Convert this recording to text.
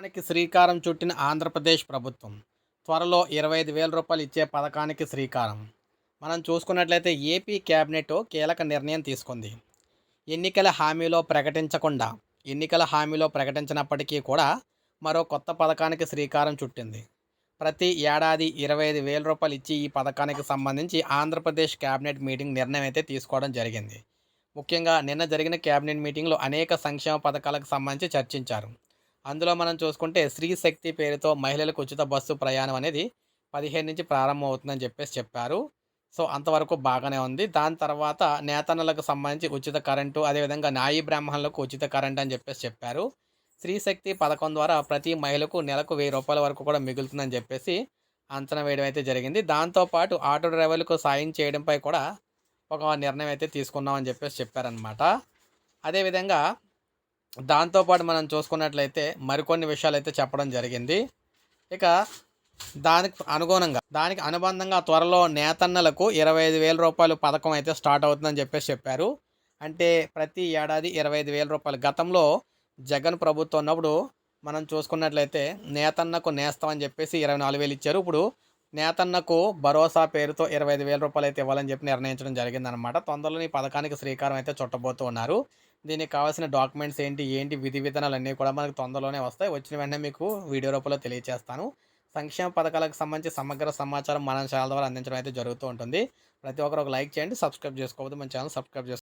పథకానికి శ్రీకారం చుట్టిన ఆంధ్రప్రదేశ్ ప్రభుత్వం. త్వరలో ఇరవై ఐదు వేల రూపాయలు ఇచ్చే పథకానికి శ్రీకారం. మనం చూసుకున్నట్లయితే ఏపీ క్యాబినెట్ కీలక నిర్ణయం తీసుకుంది. ఎన్నికల హామీలో ప్రకటించకుండా ఎన్నికల హామీలో ప్రకటించినప్పటికీ కూడా మరో కొత్త పథకానికి శ్రీకారం చుట్టింది. ప్రతి ఏడాది ఇరవై ఐదు వేల రూపాయలు ఇచ్చి ఈ పథకానికి సంబంధించి ఆంధ్రప్రదేశ్ క్యాబినెట్ మీటింగ్ నిర్ణయం అయితే తీసుకోవడం జరిగింది. ముఖ్యంగా నిన్న జరిగిన క్యాబినెట్ మీటింగ్లో అనేక సంక్షేమ పథకాలకు సంబంధించి చర్చించారు. అందులో మనం చూసుకుంటే స్త్రీ శక్తి పేరుతో మహిళలకు ఉచిత బస్సు ప్రయాణం అనేది పదిహేను నుంచి ప్రారంభం అవుతుందని చెప్పేసి చెప్పారు. సో అంతవరకు బాగానే ఉంది. దాని తర్వాత నేతన్నలకు సంబంధించి ఉచిత కరెంటు అదేవిధంగా న్యాయ బ్రాహ్మణులకు ఉచిత కరెంట్ అని చెప్పేసి చెప్పారు. స్త్రీశక్తి పథకం ద్వారా ప్రతి మహిళకు నెలకు వెయ్యి రూపాయల వరకు కూడా మిగులుతుందని చెప్పేసి అంచనా వేయడం అయితే జరిగింది. దాంతోపాటు ఆటో డ్రైవర్లకు సాయం చేయడంపై కూడా ఒక నిర్ణయం అయితే తీసుకున్నామని చెప్పేసి చెప్పారనమాట అదేవిధంగా దాంతోపాటు మనం చూసుకున్నట్లయితే మరికొన్ని విషయాలు అయితే చెప్పడం జరిగింది. ఇక దానికి అనుగుణంగా దానికి అనుబంధంగా త్వరలో నేతన్నలకు ఇరవై ఐదు వేల రూపాయలు పథకం అయితే స్టార్ట్ అవుతుందని చెప్పేసి చెప్పారు. అంటే ప్రతి ఏడాది ఇరవై ఐదు వేల రూపాయలు. గతంలో జగన్ ప్రభుత్వం ఉన్నప్పుడు మనం చూసుకున్నట్లయితే నేతన్నకు నేస్తామని చెప్పేసి ఇరవై నాలుగు వేలు ఇచ్చారు. ఇప్పుడు నేతన్నకు భరోసా పేరుతో ఇరవై ఐదు వేల రూపాయలు అయితే ఇవ్వాలని చెప్పి నిర్ణయించడం జరిగిందనమాట తొందరలో ఈ పథకానికి శ్రీకారం అయితే చుట్టబోతూ ఉన్నారు. దీనికి కావాల్సిన డాక్యుమెంట్స్ ఏంటి ఏంటి విధి విధానాలు అన్నీ కూడా మనకు తొందరలోనే వస్తాయి. వచ్చిన వెంటనే మీకు వీడియో రూపంలో తెలియజేస్తాను సంక్షేమ పథకాలకు సంబంధించి సమగ్ర సమాచారం మన ఛానల్ ద్వారా అందించడం అయితే జరుగుతూ ఉంటుంది. ప్రతి ఒక్కరు ఒక లైక్ చేయండి సబ్స్క్రైబ్ చేసుకోవద్దు. మన ఛానల్ సబ్స్క్రైబ్ చేసుకోండి.